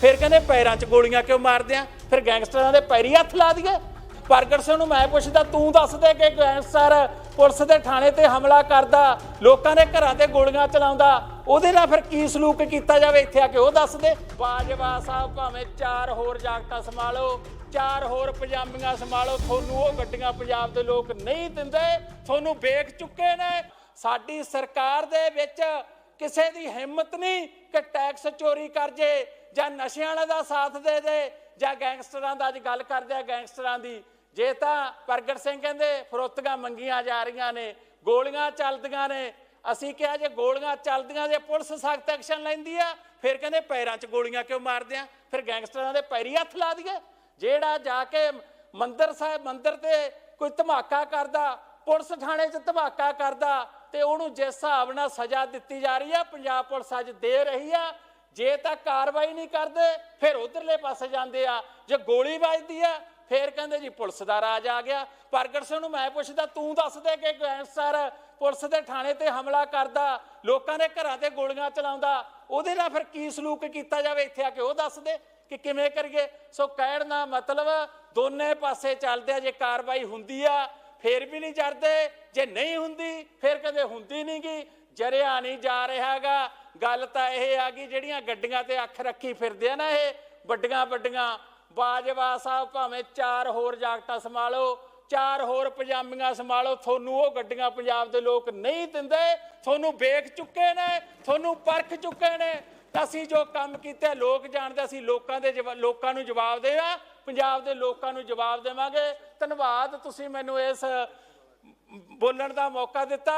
ਫਿਰ ਕਹਿੰਦੇ ਪੈਰਾਂ 'ਚ ਗੋਲੀਆਂ ਕਿਉਂ ਮਾਰਦੇ ਆ? ਫਿਰ ਗੈਂਗਸਟਰਾਂ ਦੇ ਪੈਰੀ ਹੱਥ ਲਾ ਦਈਏ। ਪ੍ਰਗਟ ਸਿੰਘ ਨੂੰ ਮੈਂ ਪੁੱਛਦਾ, ਤੂੰ ਦੱਸ ਦੇ ਕਿ ਗੈਂਗਸਟਰ ਪੁਲਿਸ ਦੇ ਥਾਣੇ ਤੇ ਹਮਲਾ ਕਰਦਾ, ਲੋਕਾਂ ਦੇ ਘਰਾਂ ਤੇ ਗੋਲੀਆਂ ਚਲਾਉਂਦਾ, ਉਹਦੇ ਨਾਲ ਫਿਰ ਕੀ ਸਲੂਕ ਕੀਤਾ ਜਾਵੇ ਇੱਥੇ ਆ ਕੇ ਉਹ ਦੱਸ ਦੇ। ਬਾਜਵਾ ਸਾਹਿਬ ਭਾਵੇਂ ਚਾਰ ਹੋਰ ਜਾਗਟਾਂ ਸੰਭਾਲੋ, ਚਾਰ ਹੋਰ ਪਜਾਮੀਆਂ ਸੰਭਾਲੋ, ਤੁਹਾਨੂੰ ਉਹ ਗੱਡੀਆਂ ਪੰਜਾਬ ਦੇ ਲੋਕ ਨਹੀਂ ਦਿੰਦੇ, ਤੁਹਾਨੂੰ ਵੇਖ ਚੁੱਕੇ ਨੇ। ਸਾਡੀ ਸਰਕਾਰ ਦੇ ਵਿੱਚ ਕਿਸੇ ਦੀ ਹਿੰਮਤ ਨਹੀਂ ਕਿ ਟੈਕਸ ਚੋਰੀ ਕਰ ਜੇ ਜਾਂ ਨਸ਼ਿਆਂ ਵਾਲੇ ਦਾ ਸਾਥ ਦੇ ਦੇ ਜਾਂ ਗੈਂਗਸਟਰਾਂ ਦਾ ਅੱਜ ਗੱਲ ਕਰਦੇ ਆ ਗੈਂਗਸਟਰਾਂ ਦੀ। ਜੇ ਤਾਂ ਪ੍ਰਗਟ ਸਿੰਘ ਕਹਿੰਦੇ, ਫਰੋਤੀਆਂ ਮੰਗੀਆਂ ਜਾ ਰਹੀਆਂ ਨੇ, ਗੋਲੀਆਂ ਚੱਲਦੀਆਂ ਨੇ। ਅਸੀਂ ਕਿਹਾ ਜੇ ਗੋਲੀਆਂ ਚੱਲਦੀਆਂ ਜੇ ਪੁਲਿਸ ਸਖਤ ਐਕਸ਼ਨ ਲੈਂਦੀ ਆ, ਫਿਰ ਕਹਿੰਦੇ ਪੈਰਾਂ 'ਚ ਗੋਲੀਆਂ ਕਿਉਂ ਮਾਰਦੇ ਆ? ਫਿਰ ਗੈਂਗਸਟਰਾਂ ਦੇ ਪੈਰੀ ਹੱਥ ਲਾ ਦਈਏ। ਜਿਹੜਾ ਜਾ ਕੇ ਮੰਦਰ ਸਾਹਿਬ, ਮੰਦਰ ਤੇ ਕੋਈ ਧਮਾਕਾ ਕਰਦਾ, ਪੁਲਿਸ ਥਾਣੇ 'ਚ ਧਮਾਕਾ ਕਰਦਾ ਤੇ ਉਹਨੂੰ ਜਿਸ ਹਿਸਾਬ ਨਾਲ ਸਜ਼ਾ ਦਿੱਤੀ ਜਾ ਰਹੀ ਆ, ਪੰਜਾਬ ਪੁਲਿਸ ਅੱਜ ਦੇ ਰਹੀ ਆ। ਜੇ ਤਾਂ ਕਾਰਵਾਈ ਨਹੀਂ ਕਰਦੇ, ਫਿਰ ਉਧਰਲੇ ਪਾਸੇ ਜਾਂਦੇ ਆ। ਜੇ ਗੋਲੀ ਵੱਜਦੀ ਆ, ਫਿਰ ਕਹਿੰਦੇ ਜੀ ਪੁਲਿਸ ਦਾ ਰਾਜ ਆ ਗਿਆ। ਪ੍ਰਗਟ ਸਿੰਘ ਨੂੰ ਮੈਂ ਪੁੱਛਦਾ, ਤੂੰ ਦੱਸ ਦੇ ਕਿ ਗੈਂਗਸਟਰ ਪੁਲਿਸ ਦੇ ਥਾਣੇ ਤੇ ਹਮਲਾ ਕਰਦਾ, ਲੋਕਾਂ ਦੇ ਘਰਾਂ ਤੇ ਗੋਲੀਆਂ ਚਲਾਉਂਦਾ, ਉਹਦੇ ਨਾਲ ਫਿਰ ਕੀ ਸਲੂਕ ਕੀਤਾ ਜਾਵੇ? ਇੱਥੇ ਆ ਕੇ ਉਹ ਦੱਸ ਦੇ ਕਿ ਕਿਵੇਂ ਕਰੀਏ? ਸੋ ਕਹਿਣ ਦਾ ਮਤਲਬ ਦੋਨੇ ਪਾਸੇ ਚੱਲਦੇ ਆ, ਜੇ ਕਾਰਵਾਈ ਹੁੰਦੀ ਆ ਫੇਰ ਵੀ ਨਹੀਂ ਜਰਦੇ। ਜੇ ਨਹੀਂ ਹੁੰਦੀ, ਫਿਰ ਕਦੇ ਹੁੰਦੀ ਨਹੀਂਗੀ। ਜਰਿਆ ਨਹੀਂ ਜਾ ਰਿਹਾਗਾ ਗੱਲ ਤਾਂ ਇਹ ਆ ਗਈ, ਜਿਹੜੀਆਂ ਗੱਡੀਆਂ ਤੇ ਅੱਖ ਰੱਖੀ ਫਿਰਦੇ ਆ ਨਾ ਇਹ, ਵੱਡੀਆਂ ਵੱਡੀਆਂ। ਬਾਜਵਾ ਸਾਹਿਬ ਭਾਵੇਂ ਚਾਰ ਹੋਰ ਜਾਗਟਾਂ ਸੰਭਾਲੋ, ਚਾਰ ਹੋਰ ਪਜਾਮੀਆਂ ਸੰਭਾਲੋ, ਤੁਹਾਨੂੰ ਉਹ ਗੱਡੀਆਂ ਪੰਜਾਬ ਦੇ ਲੋਕ ਨਹੀਂ ਦਿੰਦੇ। ਤੁਹਾਨੂੰ ਵੇਖ ਚੁੱਕੇ ਨੇ, ਤੁਹਾਨੂੰ ਪਰਖ ਚੁੱਕੇ ਨੇ। ਅਸੀਂ ਜੋ ਕੰਮ ਕੀਤਾ, ਲੋਕ ਜਾਣਦੇ, ਅਸੀਂ ਲੋਕਾਂ ਦੇ ਜਵਾ- ਲੋਕਾਂ ਨੂੰ ਜਵਾਬ ਦੇਵਾ ਪੰਜਾਬ ਦੇ ਲੋਕਾਂ ਨੂੰ ਜਵਾਬ ਦੇਵਾਂਗੇ। ਧੰਨਵਾਦ ਤੁਸੀਂ ਮੈਨੂੰ ਇਸ ਬੋਲਣ ਦਾ ਮੌਕਾ ਦਿੱਤਾ।